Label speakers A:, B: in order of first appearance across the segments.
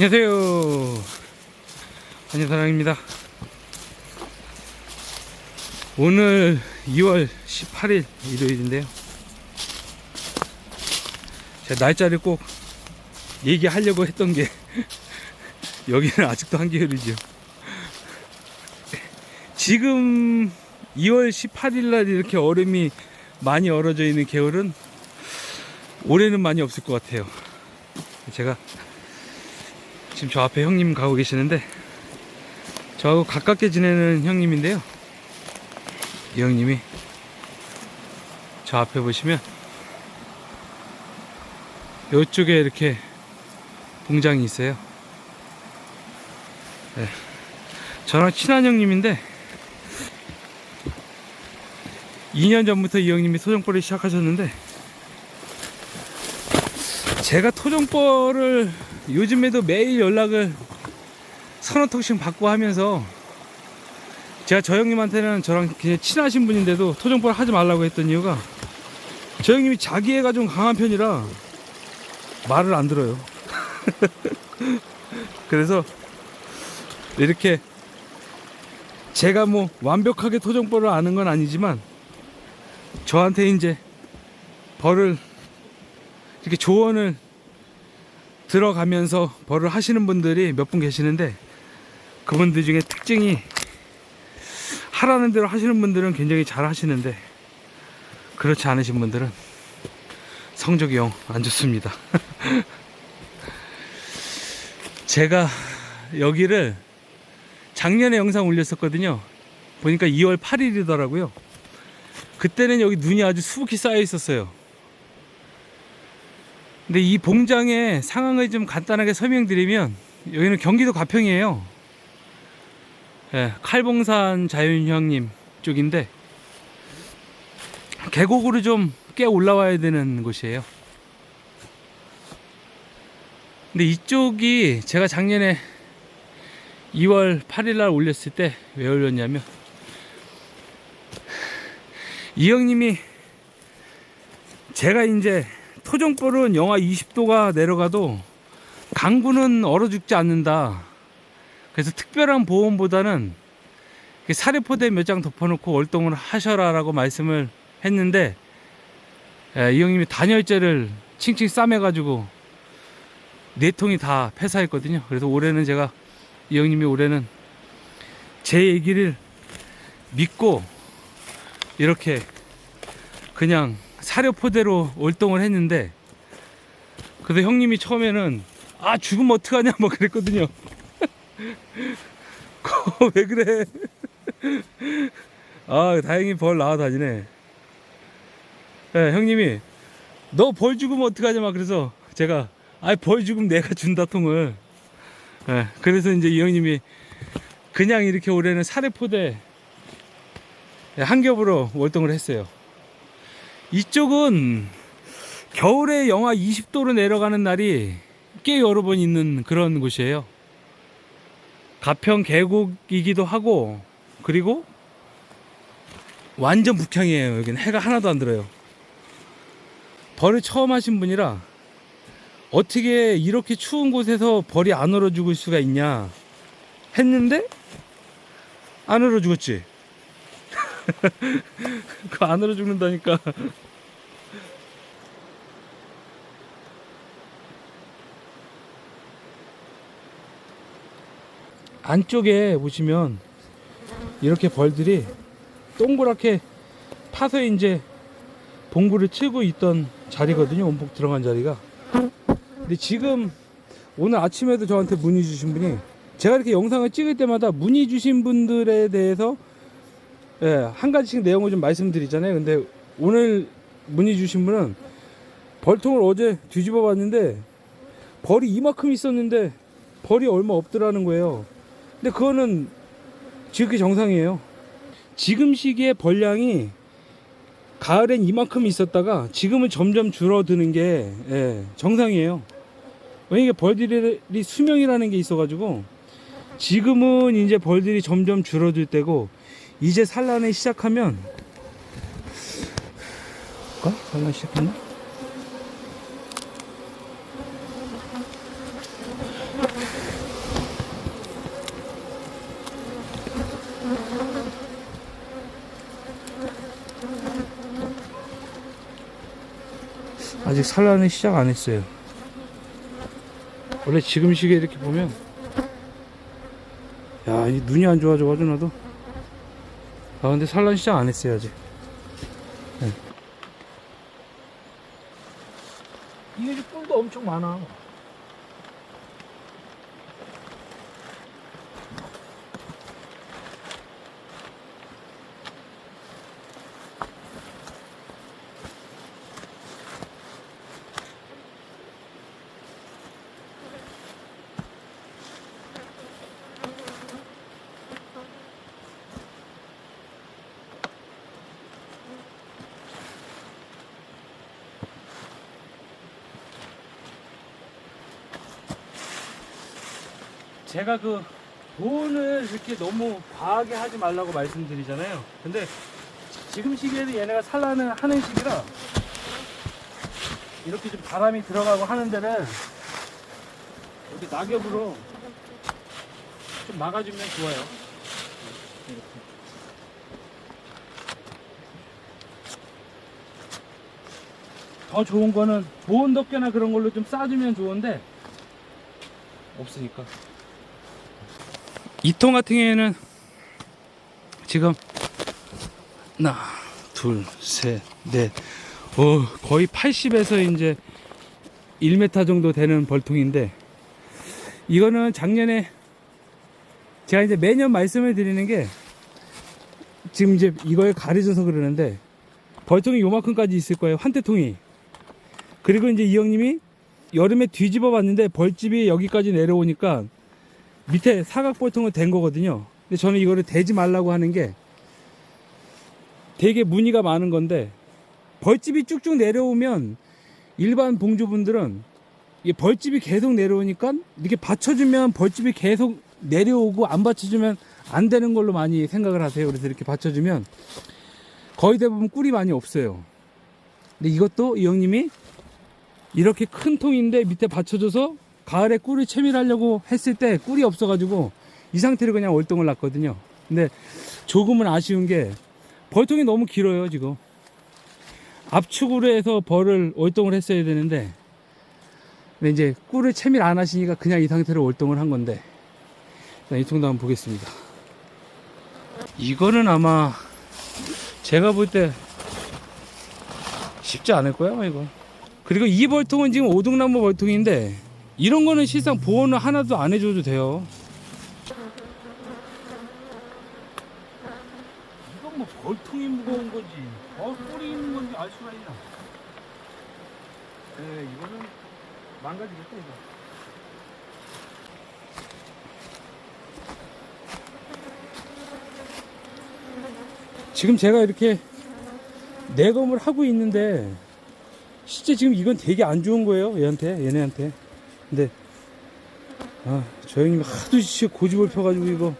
A: 안녕하세요. 한여사랑입니다. 오늘 2월 18일 일요일인데요. 제가 날짜를 꼭 얘기하려고 했던 게 여기는 아직도 한겨울이죠. 지금 2월 18일 날 이렇게 얼음이 많이 얼어져 있는 겨울은 올해는 많이 없을 것 같아요. 제가 지금 저 앞에 형님 가고 계시는데 저하고 가깝게 지내는 형님인데요. 이 형님이 저 앞에 보시면 이쪽에 이렇게 봉장이 있어요. 네. 저랑 친한 형님인데 2년 전부터 이 형님이 토종벌을 시작하셨는데 제가 토종벌을 요즘에도 매일 연락을 서너 통씩 받고 하면서 제가 저 형님한테는 저랑 굉장히 친하신 분인데도 토종벌 하지 말라고 했던 이유가 저 형님이 자기애가 좀 강한 편이라 말을 안 들어요. 그래서 이렇게 제가 뭐 완벽하게 토종벌을 아는 건 아니지만 저한테 이제 벌을 이렇게 조언을 들어가면서 벌을 하시는 분들이 몇 분 계시는데 그분들 중에 특징이 하라는 대로 하시는 분들은 굉장히 잘 하시는데 그렇지 않으신 분들은 성적이 영 안 좋습니다. 제가 여기를 작년에 영상 올렸었거든요. 보니까 2월 8일이더라고요. 그때는 여기 눈이 아주 수북히 쌓여 있었어요. 근데 이 봉장의 상황을 좀 간단하게 설명드리면 여기는 경기도 가평이에요. 예, 칼봉산 자연형님 쪽인데 계곡으로 좀 꽤 올라와야 되는 곳이에요. 근데 이쪽이 제가 작년에 2월 8일 날 올렸을 때 왜 올렸냐면 이 형님이 제가 이제 토종벌은 영하 20도가 내려가도 강구는 얼어 죽지 않는다. 그래서 특별한 보험보다는 사례포대 몇 장 덮어놓고 월동을 하셔라라고 말씀을 했는데 예, 이 형님이 단열재를 칭칭 싸매가지고 네 통이 다 폐사했거든요. 그래서 올해는 제가 이 형님이 올해는 제 얘기를 믿고 이렇게 그냥 사료포대로 월동을 했는데 그래서 형님이 처음에는 아 죽으면 어떡하냐? 뭐 그랬거든요 왜 그래? 아 다행히 벌 나와 다니네. 예, 형님이 너 벌 죽으면 어떡하냐? 막 그래서 제가 아벌 죽으면 내가 준다 통을. 예, 그래서 이제 이 형님이 그냥 이렇게 올해는 사료포대 한 겹으로 월동을 했어요 이쪽은 겨울에 영하 20도로 내려가는 날이 꽤 여러 번 있는 그런 곳이에요. 가평 계곡이기도 하고 그리고 완전 북향이에요. 여기는 해가 하나도 안 들어요. 벌을 처음 하신 분이라 어떻게 이렇게 추운 곳에서 벌이 안 얼어 죽을 수가 있냐 했는데 안 얼어 죽었지. 그 안으로 죽는다니까. 안쪽에 보시면 이렇게 벌들이 동그랗게 파서 이제 봉구를 치고 있던 자리거든요. 원폭 들어간 자리가. 근데 지금 오늘 아침에도 저한테 문의 주신 분이 제가 이렇게 영상을 찍을 때마다 문의 주신 분들에 대해서 예, 한 가지씩 내용을 좀 말씀드리잖아요. 근데 오늘 문의 주신 분은 벌통을 어제 뒤집어 봤는데 벌이 이만큼 있었는데 벌이 얼마 없더라는 거예요. 근데 그거는 지극히 정상이에요. 지금 시기에 벌량이 가을엔 이만큼 있었다가 지금은 점점 줄어드는 게 예, 정상이에요. 왜냐면 벌들이 수명이라는 게 있어가지고 지금은 이제 벌들이 점점 줄어들 때고 이제 산란에 시작하면 볼까? 산란 시작했나? 아직 산란을 시작 안 했어요. 원래 지금 시기에 이렇게 보면 야, 이 눈이 안 좋아져가지고 나도 아 근데 산란 시작 안 아직. 네. 이게 꿀도 엄청 많아. 제가 그 돈을 이렇게 너무 과하게 하지 말라고 말씀드리잖아요. 근데 지금 시기에는 얘네가 산란을 하는 시기라 이렇게 좀 바람이 들어가고 하는 데는 이렇게 낙엽으로 좀 막아주면 좋아요. 이렇게. 더 좋은 거는 보온 덮개나 그런 걸로 좀 싸주면 좋은데 없으니까. 이통 같은 경우에는 지금 하나, 둘, 셋, 넷, 어 거의 80에서 이제 1m 정도 되는 벌통인데 이거는 작년에 제가 이제 매년 말씀을 드리는 게 지금 이제 이거에 가려져서 그러는데 벌통이 요만큼까지 있을 거예요 환태통이. 그리고 이제 이 형님이 여름에 뒤집어 봤는데 벌집이 여기까지 내려오니까 밑에 사각벌통을 댄 거거든요. 근데 저는 이거를 대지 말라고 하는 게 되게 무늬가 많은 건데 벌집이 쭉쭉 내려오면 일반 봉주분들은 이 벌집이 계속 내려오니까 이렇게 받쳐주면 벌집이 계속 내려오고 안 받쳐주면 안 되는 걸로 많이 생각을 하세요. 그래서 이렇게 받쳐주면 거의 대부분 꿀이 많이 없어요. 근데 이것도 이 형님이 이렇게 큰 통인데 밑에 받쳐줘서 가을에 꿀을 채밀하려고 했을 때 꿀이 없어가지고 이 상태로 그냥 월동을 놨거든요. 근데 조금은 아쉬운 게 벌통이 너무 길어요 지금. 압축으로 해서 벌을 월동을 했어야 되는데 근데 이제 꿀을 채밀 안 하시니까 그냥 이 상태로 월동을 한 건데 이 통도 한번 보겠습니다. 이거는 아마 제가 볼 때 쉽지 않을 아마 이거. 그리고 이 벌통은 지금 오동나무 벌통인데 이런 거는 실상 보온을 하나도 안 해줘도 돼요. 이건 뭐 벌통이 무거운 거지. 어, 꿀이 있는 건지 알 수가 있나? 네, 이거는 망가지겠다, 이거. 지금 제가 이렇게 내검을 하고 있는데 실제 지금 이건 되게 안 좋은 거예요 얘한테 얘네한테 근데 아 저 형님 하도 진짜 고집을 펴가지고 이거.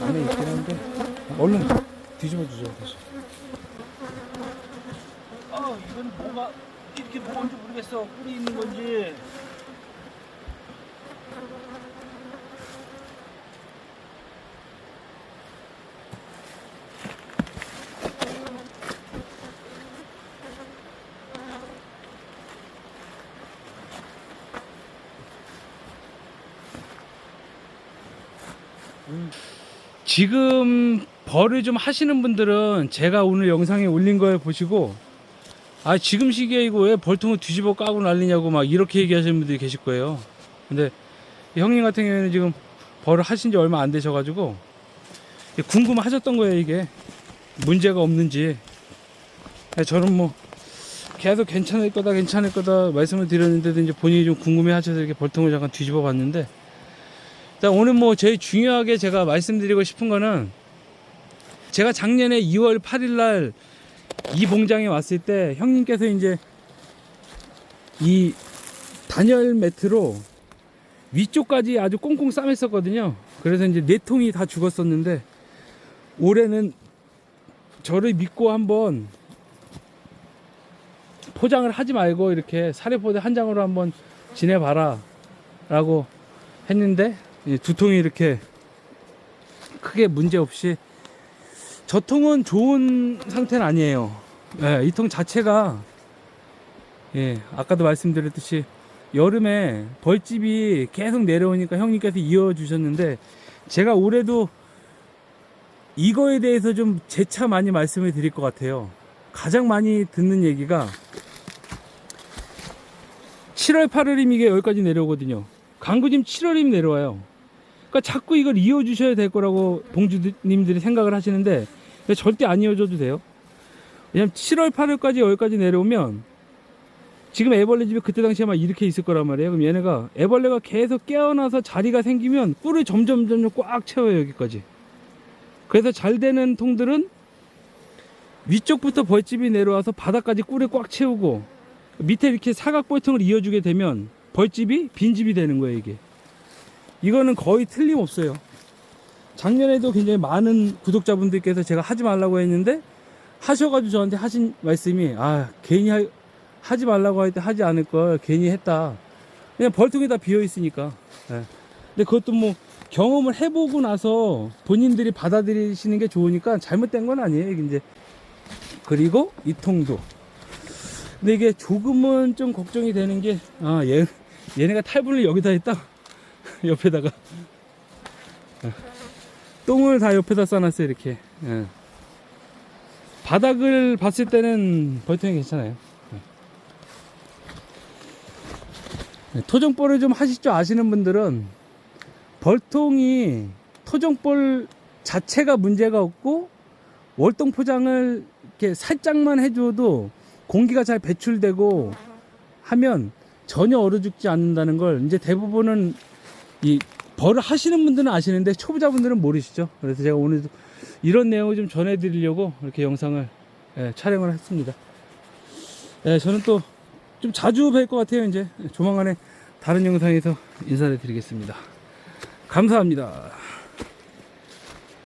A: 안에 있긴 한데. 얼른 뒤집어 주죠 다시. 아 이건 뭐가 이렇게 뭐인지 모르겠어. 꿀이 있는 건지 지금 벌을 좀 하시는 분들은 제가 오늘 영상에 올린 걸 보시고 아 지금 시기에 이거 왜 벌통을 뒤집어 까고 난리냐고 막 이렇게 얘기하시는 분들이 계실 거예요. 근데 이 형님 같은 경우에는 지금 벌을 하신 지 얼마 안 되셔 가지고 궁금하셨던 거예요 이게. 문제가 없는지. 저는 뭐 계속 괜찮을 거다 괜찮을 거다 말씀을 드렸는데도 이제 본인이 좀 궁금해 하셔서 이렇게 벌통을 잠깐 뒤집어 봤는데 자, 오늘 뭐 제일 중요하게 제가 말씀드리고 싶은 거는 제가 작년에 2월 8일 날이 봉장에 왔을 때 형님께서 이제 이 단열 매트로 위쪽까지 아주 꽁꽁 싸맸었거든요. 그래서 이제 네 통이 다 죽었었는데 올해는 저를 믿고 한번 포장을 하지 말고 이렇게 사례포대 한 장으로 한번 지내봐라 라고 했는데 이 두 통이 이렇게 크게 문제 없이 저 통은 좋은 상태는 아니에요. 예, 이 통 자체가 예, 아까도 말씀드렸듯이 여름에 벌집이 계속 내려오니까 형님께서 이어주셨는데 제가 올해도 이거에 대해서 좀 재차 많이 말씀을 드릴 것 같아요. 가장 많이 듣는 얘기가 7월 8월이면 이게 여기까지 내려오거든요. 강구짐 7월이면 내려와요. 그러니까 자꾸 이걸 이어주셔야 될 거라고 봉주님들이 생각을 하시는데 절대 안 이어줘도 돼요. 왜냐면 7월 8월까지 여기까지 내려오면 지금 애벌레 집이 그때 당시에 막 이렇게 있을 거란 말이에요. 그럼 얘네가 애벌레가 계속 깨어나서 자리가 생기면 꿀을 점점 점점 꽉 채워요 여기까지. 그래서 잘 되는 통들은 위쪽부터 벌집이 내려와서 바닥까지 꿀을 꽉 채우고 밑에 이렇게 사각벌통을 이어주게 되면 벌집이 빈집이 되는 거예요 이게. 이거는 거의 틀림없어요. 작년에도 굉장히 많은 구독자분들께서 제가 하지 말라고 했는데 하셔가지고 저한테 하신 말씀이 아 괜히 하, 하지 말라고 할 때 하지 않을 걸 괜히 했다. 그냥 벌통이 다 비어 있으니까. 예. 근데 그것도 뭐 경험을 해보고 나서 본인들이 받아들이시는 게 좋으니까 잘못된 건 아니에요. 이제 그리고 이 통도. 근데 이게 조금은 좀 걱정이 되는 게 아 얘 얘네가 탈분을 여기다 했다. 옆에다가 예. 똥을 다 옆에다 싸놨어요 이렇게. 예. 바닥을 봤을 때는 벌통이 괜찮아요. 네, 토종볼을 좀 하실 줄 아시는 분들은 벌통이 토종볼 자체가 문제가 없고 월동 포장을 이렇게 살짝만 해줘도 공기가 잘 배출되고 하면 전혀 얼어 죽지 않는다는 걸 이제 대부분은 이 벌을 하시는 분들은 아시는데 초보자분들은 모르시죠. 그래서 제가 오늘 이런 내용을 좀 전해드리려고 이렇게 영상을 예, 촬영을 했습니다. 예, 저는 또 좀 자주 뵐 것 같아요. 이제 조만간에 다른 영상에서 인사를 드리겠습니다. 감사합니다.